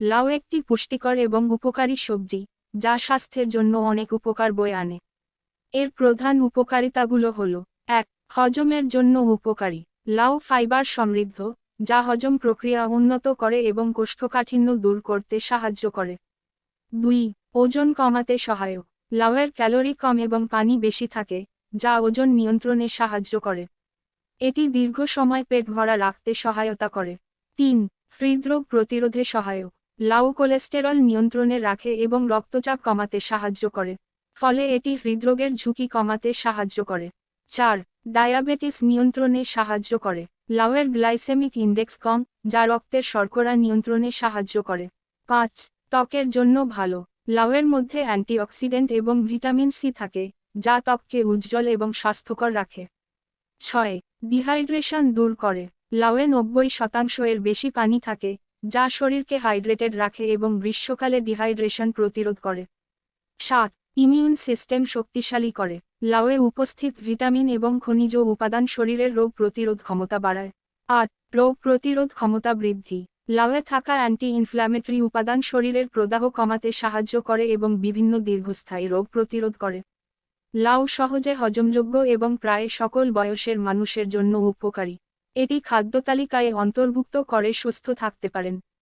লাউ একটি পুষ্টিকর এবং উপকারী সবজি, যা স্বাস্থ্যের জন্য অনেক উপকার বয়ে আনে। এর প্রধান উপকারিতাগুলো হল, এক, হজমের জন্য উপকারী। লাউ ফাইবার সমৃদ্ধ, যা হজম প্রক্রিয়া উন্নত করে এবং কোষ্ঠকাঠিন্য দূর করতে সাহায্য করে। দুই, ওজন কমাতে সহায়ক। লাউয়ের ক্যালোরি কম এবং পানি বেশি থাকে, যা ওজন নিয়ন্ত্রণে সাহায্য করে। এটি দীর্ঘ সময় পেট ভরা রাখতে সহায়তা করে। তিন, হৃদরোগ প্রতিরোধে সহায়ক। লাউ কোলেস্টেরল নিয়ন্ত্রণে রাখে এবং রক্তচাপ কমাতে সাহায্য করে, ফলে এটি হৃদরোগের ঝুঁকি কমাতে সাহায্য করে। চার, ডায়াবেটিস নিয়ন্ত্রণে সাহায্য করে। লাউয়ের গ্লাইসেমিক ইন্ডেক্স কম, যা রক্তের শর্করা নিয়ন্ত্রণে সাহায্য করে। পাঁচ, ত্বকের জন্য ভালো। লাউয়ের মধ্যে অ্যান্টিঅক্সিডেন্ট এবং ভিটামিন সি থাকে, যা ত্বককে উজ্জ্বল এবং স্বাস্থ্যকর রাখে। ছয়, ডিহাইড্রেশন দূর করে। লাউয়ে নব্বই শতাংশ এর বেশি পানি থাকে যা শরীরকে হাইড্রেটেড রাখে এবং গ্রীষ্মকালে ডিহাইড্রেশন প্রতিরোধ করে। সাত, ইমিউন সিস্টেম শক্তিশালী করে। লাউয়ে উপস্থিত ভিটামিন এবং খনিজ উপাদান শরীরের রোগ প্রতিরোধ ক্ষমতা বাড়ায়। আট, রোগ প্রতিরোধ ক্ষমতা বৃদ্ধি। লাউয়ে থাকা অ্যান্টি ইনফ্ল্যামেটরি উপাদান শরীরের প্রদাহ কমাতে সাহায্য করে এবং বিভিন্ন দীর্ঘস্থায়ী রোগ প্রতিরোধ করে। লাউ সহজে হজমযোগ্য এবং প্রায় সকল বয়সের মানুষের জন্য উপকারী। এটি খাদ্যতালিকায় অন্তর্ভুক্ত করে সুস্থ থাকতে পারেন।